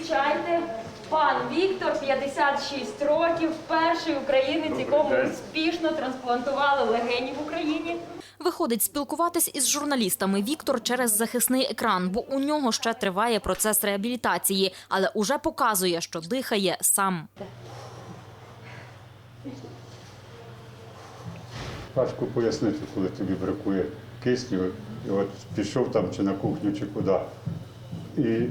Зустрічайте, пан Віктор, 56 років, перший українець, якому успішно трансплантували легені в Україні. Виходить спілкуватись із журналістами Віктор через захисний екран, бо у нього ще триває процес реабілітації, але уже показує, що дихає сам. Важко пояснити, коли тобі бракує кисню, і от пішов там чи на кухню, чи куди. І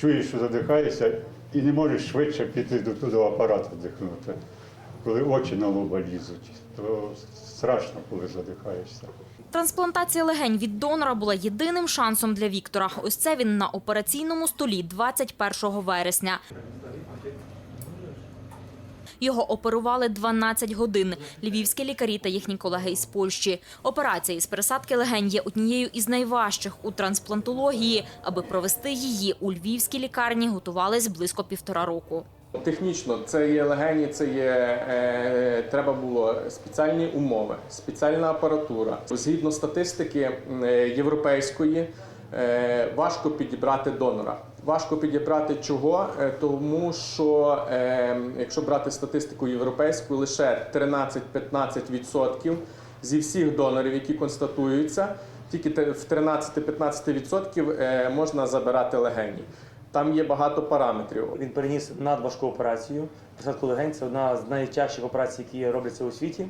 чуєш, що задихаєшся, і не можеш швидше піти до того апарату дихнути. Коли очі на лоба лізуть, то страшно, коли задихаєшся. Трансплантація легень від донора була єдиним шансом для Віктора. Ось це він на операційному столі 21 вересня. Його оперували 12 годин. Львівські лікарі та їхні колеги із Польщі. Операція із пересадки легень є однією із найважчих у трансплантології. Аби провести її у львівській лікарні готувались близько півтора року. Технічно це є легені, це є е, треба було спеціальні умови, спеціальна апаратура. Згідно статистики е, європейської, е, важко підібрати донора. Важко підібрати чого, Е, тому що е, якщо брати статистику європейську, лише 13-15% зі всіх донорів, які констатуються, тільки в 13-15% е, можна забирати легені. Там є багато параметрів. Він переніс надважку операцію. Присадку легень це одна з найтяжчих операцій, які робляться у світі.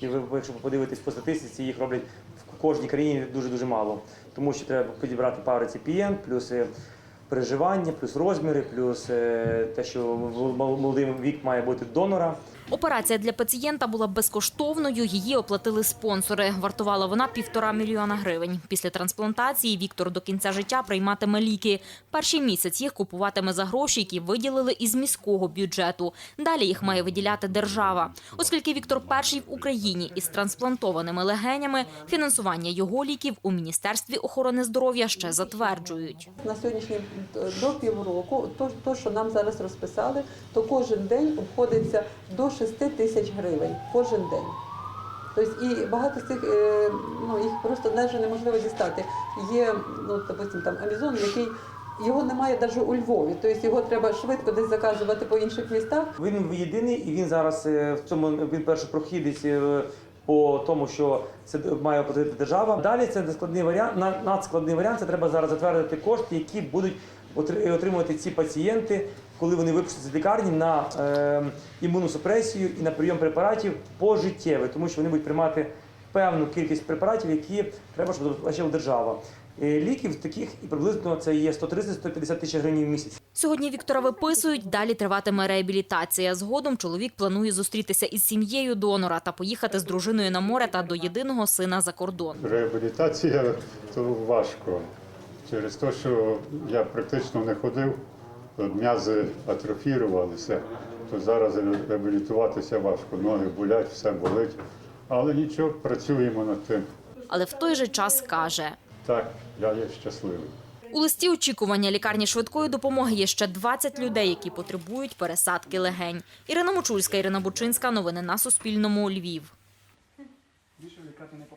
І ви, якщо подивитесь по статистиці, їх роблять в кожній країні дуже-дуже мало. Тому що треба підібрати пару реципієнт, плюс е, переживання, плюс розміри, плюс е, те, що в- молодий вік має бути донора. Операція для пацієнта була безкоштовною. Її оплатили спонсори. Вартувала вона півтора мільйона гривень. Після трансплантації Віктор до кінця життя прийматиме ліки. Перший місяць їх купуватиме за гроші, які виділили із міського бюджету. Далі їх має виділяти держава. Оскільки Віктор перший в Україні із трансплантованими легенями, фінансування його ліків у міністерстві охорони здоров'я ще затверджують. На сьогоднішній до півроку, то, то, що нам зараз розписали, то кожен день обходиться до 6 тисяч гривень. Кожен день. Тобто і багато з цих е, ну, їх просто навіть неможливо дістати. Є, ну, допустим, там Амазон, який його немає навіть у Львові. Тобто його треба швидко десь заказувати по інших містах. Він єдиний, і він зараз е, в цьому він перший прохідець е, по тому, що це має оплатити держава. Далі це складний варіант. на- Надскладний варіант. Це треба зараз затвердити кошти, які будуть отримувати ці пацієнти, коли вони випустяться з лікарні на е, імуносупресію і на прийом препаратів пожиттєво, тому що вони будуть приймати певну кількість препаратів, які треба, щоб оплачувала держава. Е, Ліків таких і приблизно це є 130-150 тисяч гривень в місяць. Сьогодні Віктора виписують, далі триватиме реабілітація. Згодом чоловік планує зустрітися із сім'єю донора та поїхати з дружиною на море та до єдиного сина за кордон. Реабілітація то важко. Через те, що я практично не ходив, то м'язи атрофірувалися, то зараз реабілітуватися важко. Ноги болять, все болить. Але нічого, працюємо над тим. Але в той же час каже. Так, я є щасливий. У листі очікування лікарні швидкої допомоги є ще 20 людей, які потребують пересадки легень. Ірина Мочульська, Ірина Бучинська. Новини на Суспільному. Львів.